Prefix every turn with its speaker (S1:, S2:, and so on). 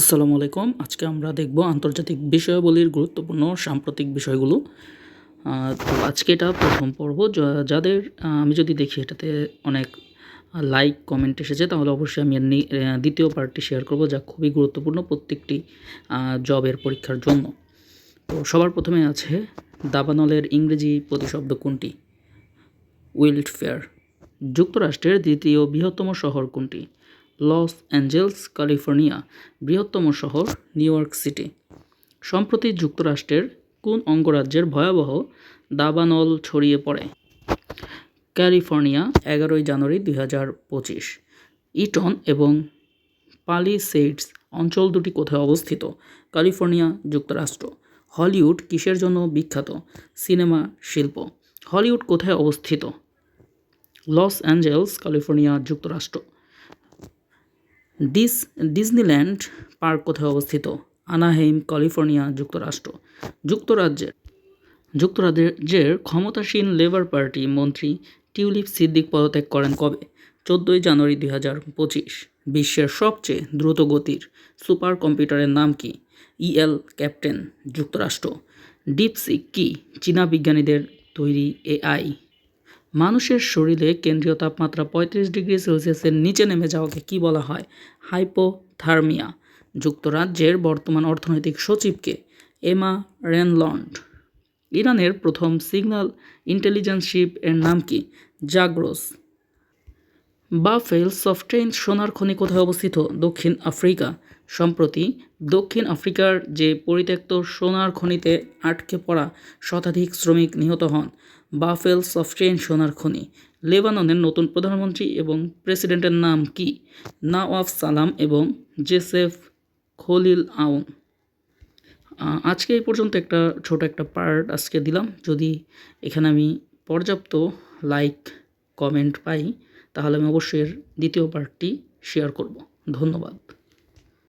S1: আসসালামু আলাইকুম। আজকে আমরা দেখব আন্তর্জাতিক বিষয়াবলীর গুরুত্বপূর্ণ সাম্প্রতিক বিষয়গুলো। তো আজকে এটা প্রথম পর্ব। যাদের আমি যদি দেখি এটাতে অনেক লাইক কমেন্ট এসেছে, তাহলে অবশ্যই আমি দ্বিতীয় পার্টটি শেয়ার করব যা খুবই গুরুত্বপূর্ণ প্রত্যেকটি জবের পরীক্ষার জন্য। তো সবার প্রথমে আছে, দাবানলের ইংরেজি প্রতিশব্দ কোনটি? উইল্ড ফেয়ার যুক্তরাষ্ট্রের দ্বিতীয় বৃহত্তম শহর কোনটি? লস অ্যাঞ্জেলস, ক্যালিফোর্নিয়া, বৃহত্তম শহর নিউ ইয়র্ক সিটি। সম্প্রতি যুক্তরাষ্ট্রের কোন অঙ্গরাজ্যের ভয়াবহ দাবানল ছড়িয়ে পড়ে? ক্যালিফোর্নিয়া, এগারোই জানুয়ারি দুই হাজার পঁচিশ। ইটন এবং পালিসেডস অঞ্চল দুটি কোথায় অবস্থিত? ক্যালিফোর্নিয়া, যুক্তরাষ্ট্র। হলিউড কিসের জন্য বিখ্যাত? সিনেমা, শিল্প। হলিউড কোথায় অবস্থিত? লস অ্যাঞ্জেলস, ক্যালিফোর্নিয়া, যুক্তরাষ্ট্র। ডিস, ডিজনিল্যান্ড পার্ক কোথায় অবস্থিত? আনাহেইম, ক্যালিফোর্নিয়া, যুক্তরাষ্ট্র। যুক্তরাজ্যের যুক্তরাজ্যের ক্ষমতাসীন লেবার পার্টি মন্ত্রী টিউলিপ সিদ্দিক পদত্যাগ করেন কবে? চোদ্দোই জানুয়ারি দুই হাজার পঁচিশ। বিশ্বের সবচেয়ে দ্রুত গতির সুপার কম্পিউটারের নাম কি? ইএল, ক্যাপ্টেন, যুক্তরাষ্ট্র। ডিপসিক কি? চীনা বিজ্ঞানীদের তৈরি এআই। মানুষের শরীরে কেন্দ্রীয় তাপমাত্রা পঁয়ত্রিশ ডিগ্রি সেলসিয়াসের নিচে নেমে যাওয়াকে কী বলা হয়? হাইপোথার্মিয়া, যুক্তরাজ্যের বর্তমান অর্থনৈতিক সচিবকে এমা রেনলন্ড। ইরানের প্রথম সিগন্যাল ইন্টেলিজেন্স শিপ এর নাম কি? জাগ্রোস। বাফেল সফটেইন সোনার খনি কোথায় অবস্থিত? দক্ষিণ আফ্রিকা। সম্প্রতি দক্ষিণ আফ্রিকার যে পরিত্যক্ত সোনার খনিতে আটকে পড়া শতাধিক শ্রমিক নিহত হন। বাফেল সফটেইন সোনার খনি, লেবাননের নতুন প্রধানমন্ত্রী এবং প্রেসিডেন্টের নাম কি? নাওয়াফ সালাম এবং জেসেফ খলিল আউন। আজকে এই পর্যন্ত একটা ছোট একটা পার্ট আজকে দিলাম। যদি এখানে আমি পর্যাপ্ত লাইক, কমেন্ট পাই, তাহলে আমি অবশ্যই দ্বিতীয় পার্টটি শেয়ার করব। ধন্যবাদ।